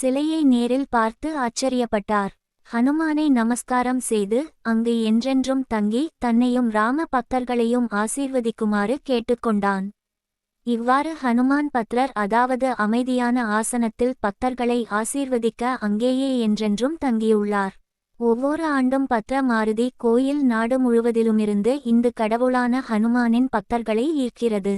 சிலையை நேரில் பார்த்து ஆச்சரியப்பட்டார். ஹனுமானை நமஸ்காரம் செய்து அங்கு என்றென்றும் தங்கி தன்னையும் ராம பக்தர்களையும் ஆசீர்வதிக்குமாறு கேட்டுக்கொண்டான். இவ்வாறு ஹனுமான் பத்ரர் அதாவது அமைதியான ஆசனத்தில் பக்தர்களை ஆசீர்வதிக்க அங்கேயே என்றென்றும் தங்கியுள்ளார். ஒவ்வொரு ஆண்டும் பத்ர மாருதி கோயில் நாடு முழுவதிலுமிருந்து இந்து கடவுளான ஹனுமானின் பக்தர்களை ஈர்க்கிறது.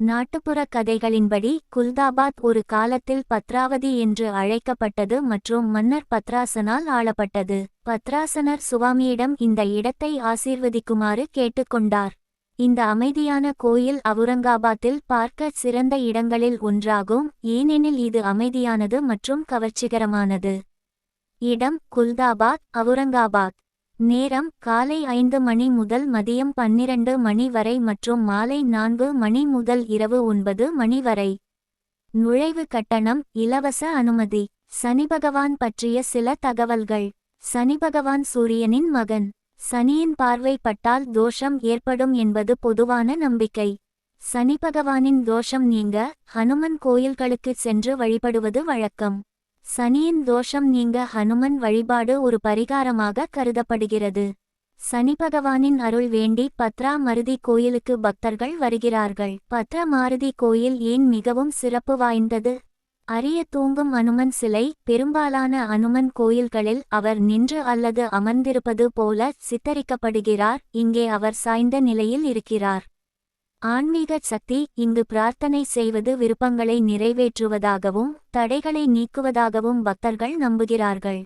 நாட்டுப்புற கதைகளின்படி குல்தாபாத் ஒரு காலத்தில் பத்ராவதி என்று அழைக்கப்பட்டது மற்றும் மன்னர் பத்ராசனால் ஆளப்பட்டது. பத்ராசனர் சுவாமியிடம் இந்த இடத்தை ஆசீர்வதிக்குமாறு கேட்டுக்கொண்டார். இந்த அமைதியான கோயில் அவுரங்காபாத்தில் பார்க்க சிறந்த இடங்களில் ஒன்றாகும். ஏனெனில் இது அமைதியானது மற்றும் கவர்ச்சிகரமானது. இடம் குல்தாபாத் அவுரங்காபாத். நேரம் காலை ஐந்து மணி முதல் மதியம் பன்னிரண்டு மணி வரை மற்றும் மாலை நான்கு மணி முதல் இரவு ஒன்பது மணி வரை. நுழைவு கட்டணம் இலவச அனுமதி. சனி பகவான் பற்றிய சில தகவல்கள். சனி பகவான் சூரியனின் மகன். சனியின் பார்வைப்பட்டால் தோஷம் ஏற்படும் என்பது பொதுவான நம்பிக்கை. சனி பகவானின் தோஷம் நீங்க ஹனுமன் கோயில்களுக்கு சென்று வழிபடுவது வழக்கம். சனியின் தோஷம் நீங்க ஹனுமன் வழிபாடு ஒரு பரிகாரமாக கருதப்படுகிறது. சனி பகவானின் அருள் வேண்டி பத்ரா மருதி கோயிலுக்கு பக்தர்கள் வருகிறார்கள். பத்ரா மாருதி கோயில் ஏன் மிகவும் சிறப்பு வாய்ந்தது? அரிய தூங்கும் அனுமன் சிலை பெரும்பாலான அனுமன் கோயில்களில் அவர் நின்று அல்லது அமர்ந்திருப்பது போல சித்தரிக்கப்படுகிறார். இங்கே அவர் சாய்ந்த நிலையில் இருக்கிறார். ஆன்மீக சக்தி இங்கு பிரார்த்தனை செய்வது விருப்பங்களை நிறைவேற்றுவதாகவும் தடைகளை நீக்குவதாகவும் பக்தர்கள் நம்புகிறார்கள்.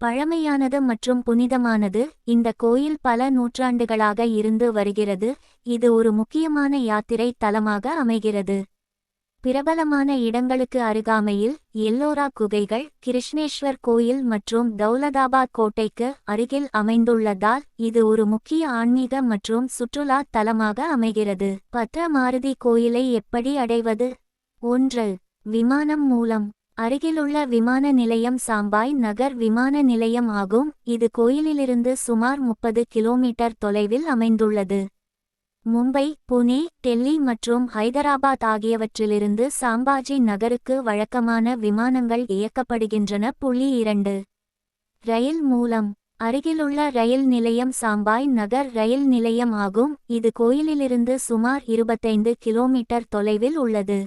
பழமையானது மற்றும் புனிதமானது இந்த கோயில் பல நூற்றாண்டுகளாக இருந்து வருகிறது. இது ஒரு முக்கியமான யாத்திரை தலமாக அமைகிறது. பிரபலமான இடங்களுக்கு அருகாமையில் எல்லோரா குகைகள் கிருஷ்ணேஸ்வர் கோயில் மற்றும் தௌலதாபாத் கோட்டைக்கு அருகில் அமைந்துள்ளதால் இது ஒரு முக்கிய ஆன்மீக மற்றும் சுற்றுலா தலமாக அமைகிறது. பத்ரமாருதி கோயிலை எப்படி அடைவது? ஒன்று விமானம் மூலம். அருகிலுள்ள விமான நிலையம் சாம்பாய் நகர் விமான நிலையம் ஆகும். இது கோயிலிலிருந்து சுமார் முப்பது கிலோமீட்டர் தொலைவில் அமைந்துள்ளது. மும்பை புனே டெல்லி மற்றும் ஹைதராபாத் ஆகியவற்றிலிருந்து சாம்பாஜி நகருக்கு வழக்கமான விமானங்கள் இயக்கப்படுகின்றன. புள்ளி இரண்டு. ரயில் மூலம். அருகிலுள்ள ரயில் நிலையம் சாம்பாய் நகர் ரயில் நிலையம் ஆகும். இது கோயிலிலிருந்து சுமார் இருபத்தைந்து கிலோமீட்டர் தொலைவில் உள்ளது.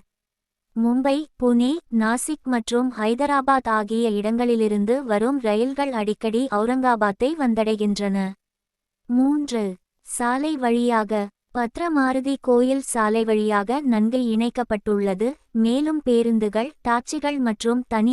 மும்பை புனே நாசிக் மற்றும் ஹைதராபாத் ஆகிய இடங்களிலிருந்து வரும் ரயில்கள் அடிக்கடி அவுரங்காபாத்தை வந்தடைகின்றன. மூன்று. சாலை வழியாக. பத்ரமாருதி கோயில் சாலை வழியாக நன்கு இணைக்கப்பட்டுள்ளது. மேலும் பேருந்துகள் டாட்சிகள் மற்றும் தனி